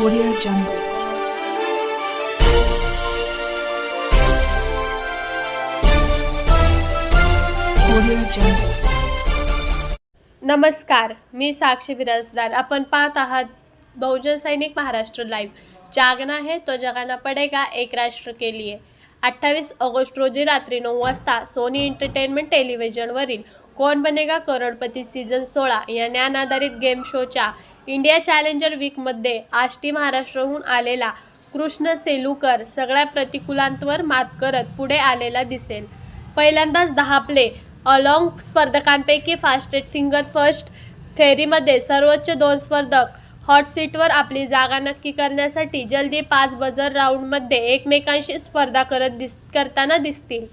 Audio Jungle. Audio Jungle. नमस्कार मी साक्षी बिराजदार आपण पाहत आहात बहुजन सैनिक महाराष्ट्र लाईव्ह जागना है तो जगाना पडेगा एक राष्ट्र के लिए अठ्ठावीस ऑगस्ट रोजी रात्री नऊ वाजता सोनी एंटरटेनमेंट टेलिव्हिजनवरील कोण बनेगा करोडपती सीझन सोळा या ज्ञान आधारित गेम शोच्या इंडिया चॅलेंजर वीकमध्ये आष्टी महाराष्ट्राहून आलेला कृष्ण सेलूकर सगळ्या प्रतिकूलांवर मात करत पुढे आलेला दिसेल. पहिल्यांदाच दहा प्ले अलॉंग स्पर्धकांपैकी फास्टेट फिंगर फर्स्ट फेरीमध्ये सर्वोच्च दोन स्पर्धक हॉट सीटवर आपली जागा नक्की करण्यासाठी जल्दी पाच बजर राऊंडमध्ये एकमेकांशी स्पर्धा करत दिस करताना दिसतील.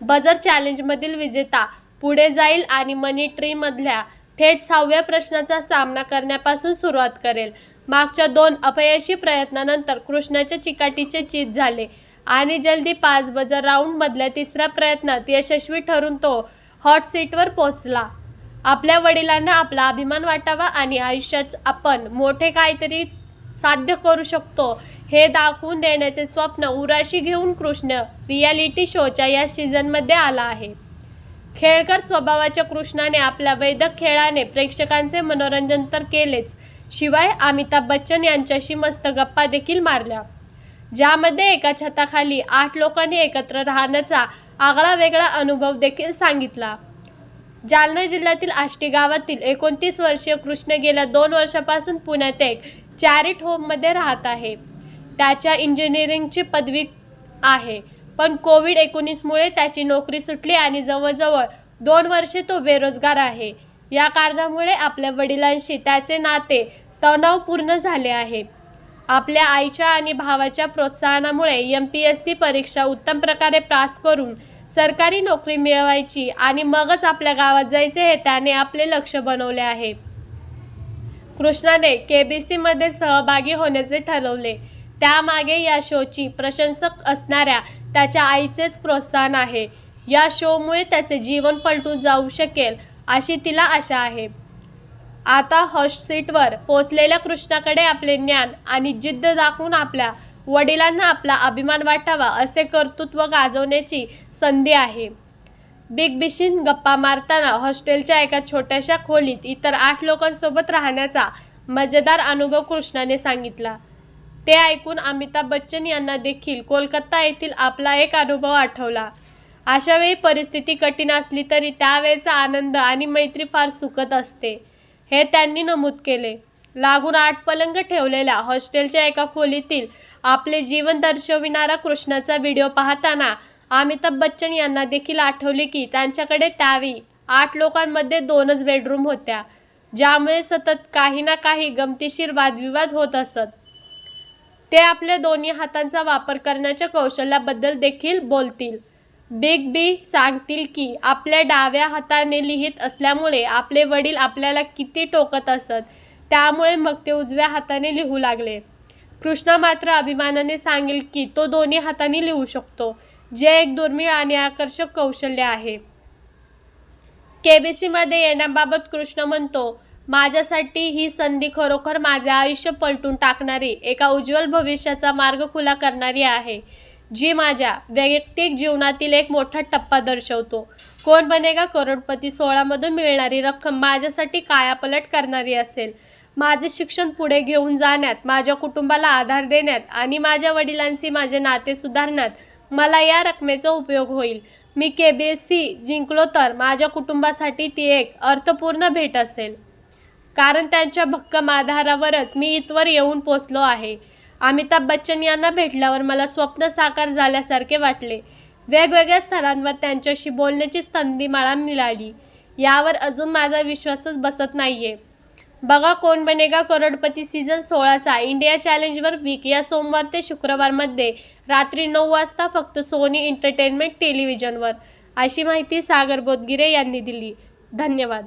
बजर चॅलेंजमधील विजेता पुढे जाईल आणि मनी ट्रीमधल्या थेट सहाव्या प्रश्नाचा सामना करण्यापासून सुरुवात करेल. मागच्या दोन अपयशी प्रयत्नानंतर कृष्णाच्या चिकाटीचे चित झाले आणि जल्दी पाच बजर राऊंडमधल्या तिसऱ्या प्रयत्नात यशस्वी ठरून तो हॉट सीटवर पोहोचला. आपल्या वडिलांना आपला अभिमान वाटावा आणि आयुष्यात आपण मोठे काहीतरी साध्य करू शकतो हे दाखवून देण्याचे स्वप्न उराशी घेऊन कृष्ण रियालिटी शोच्या या सीझनमध्ये आला आहे. खेळकर स्वभावाच्या कृष्णाने आपल्या वैदक खेळाने प्रेक्षकांचे मनोरंजन तर केलेच. शिवाय अमिताभ बच्चन यांच्याशी मस्त गप्पा देखील मारल्या. ज्यामध्ये एका छताखाली आठ लोकांनी एकत्र राहण्याचा आगळा वेगळा अनुभव देखील सांगितला. जालना जिल्ह्यातील आष्टी गावातील एकोणतीस वर्षीय कृष्ण गेल्या दोन वर्षापासून पुण्यात एक चॅरिट होममध्ये राहत आहे. त्याच्या इंजिनिअरिंगची पदवी आहे. पण कोविड एकोणीसमुळे त्याची नोकरी सुटली आणि जवळजवळ दोन वर्षे तो बेरोजगार आहे. या कारणामुळे आपल्या वडिलांशी त्याचे नाते तणावपूर्ण झाले आहे. आपल्या आईच्या आणि भावाच्या प्रोत्साहनामुळे एम पी एस सी परीक्षा उत्तम प्रकारे पास करून सरकारी नोकरी मिळवायची आणि मगच आपल्या गावात जायचे हे त्याने आपले लक्ष बनवले आहे. कृष्णाने के बी सीमध्ये सहभागी होण्याचे ठरवले. त्यामागे या शोची प्रशंसक असणाऱ्या त्याच्या आईचेच प्रोत्साहन आहे. या शोमुळे त्याचे जीवन पलटून जाऊ शकेल अशी तिला आशा आहे. आता हॉस्ट सीटवर पोचलेल्या कृष्णाकडे आपले ज्ञान आणि जिद्द दाखवून आपल्या वडिलांना आपला अभिमान वाटावा असे कर्तृत्व गाजवण्याची संधी आहे. बिग बिशीन गप्पा मारताना हॉस्टेलच्या एका छोट्याशा खोलीत इतर आठ लोकांसोबत राहण्याचा मजेदार अनुभव कृष्णाने सांगितला. ते ऐकून अमिताभ बच्चन यांना देखील कोलकाता येथील आपला एक अनुभव आठवला. अशा वेळी परिस्थिती कठीण असली तरी त्यावेळेचा आनंद आणि मैत्री फार सुखद असते हे त्यांनी नमूद केले. लागून आठ पलंग ठेवलेल्या हॉस्टेलच्या एका खोलीतील आपले जीवन दर्शविणारा कृष्णाचा व्हिडिओ पाहताना अमिताभ बच्चन यांना देखील आठवले की त्यांच्याकडे त्यावेळी आठ लोकांमध्ये दोनच बेडरूम होत्या ज्यामुळे सतत काही ना काही गमतीशीर वादविवाद होत असत. ते आपल्या दोन्ही हातांचा वापर करण्याच्या कौशल्याबद्दल देखील बोलतील. बिग बी सांगतील की आपल्या डाव्या हाताने लिहित असल्यामुळे आपले वडील आपल्याला किती टोकत असत त्यामुळे मग ते उजव्या हाताने लिहू लागले. कृष्णा मात्र अभिमानाने सांगेल की तो दोन्ही हाताने लिहू शकतो जे एक दुर्मिळ आणि आकर्षक कौशल्य आहे. केबीसीमध्ये येण्याबाबत कृष्ण म्हणतो माझ्यासाठी ही संधी खरोखर माझे आयुष्य पलटून टाकणारी एका उज्ज्वल भविष्याचा मार्ग खुला करणारी आहे जी माझ्या वैयक्तिक जीवनातील एक मोठा टप्पा दर्शवतो. कोण बनेगा करोडपती सोळामधून मिळणारी रक्कम माझ्यासाठी कायापलट करणारी असेल. माझे शिक्षण पुढे घेऊन जाण्यात माझ्या कुटुंबाला आधार देण्यात आणि माझ्या वडिलांशी माझे नाते सुधारण्यात मला या रकमेचा उपयोग होईल. मी के बी एस सी जिंकलो तर माझ्या कुटुंबासाठी ती एक अर्थपूर्ण भेट असेल. कारण त्यांच्या भक्कम आधारावरच मी इथवर येऊन पोचलो आहे. अमिताभ बच्चन यांना भेटल्यावर मला स्वप्न साकार झाल्यासारखे वाटले. वेगवेगळ्या स्तरांवर त्यांच्याशी बोलण्याची संधी मला मिळाली. यावर अजून माझा विश्वासच बसत नाहीये. बघा कोण बनेगा करोडपती सीझन सोळाचा. इंडिया चॅलेंजवर वीक या सोमवार ते शुक्रवारमध्ये रात्री नऊ वाजता फक्त सोनी एंटरटेनमेंट टेलिव्हिजनवर अशी माहिती सागर बोदगिरे यांनी दिली. धन्यवाद.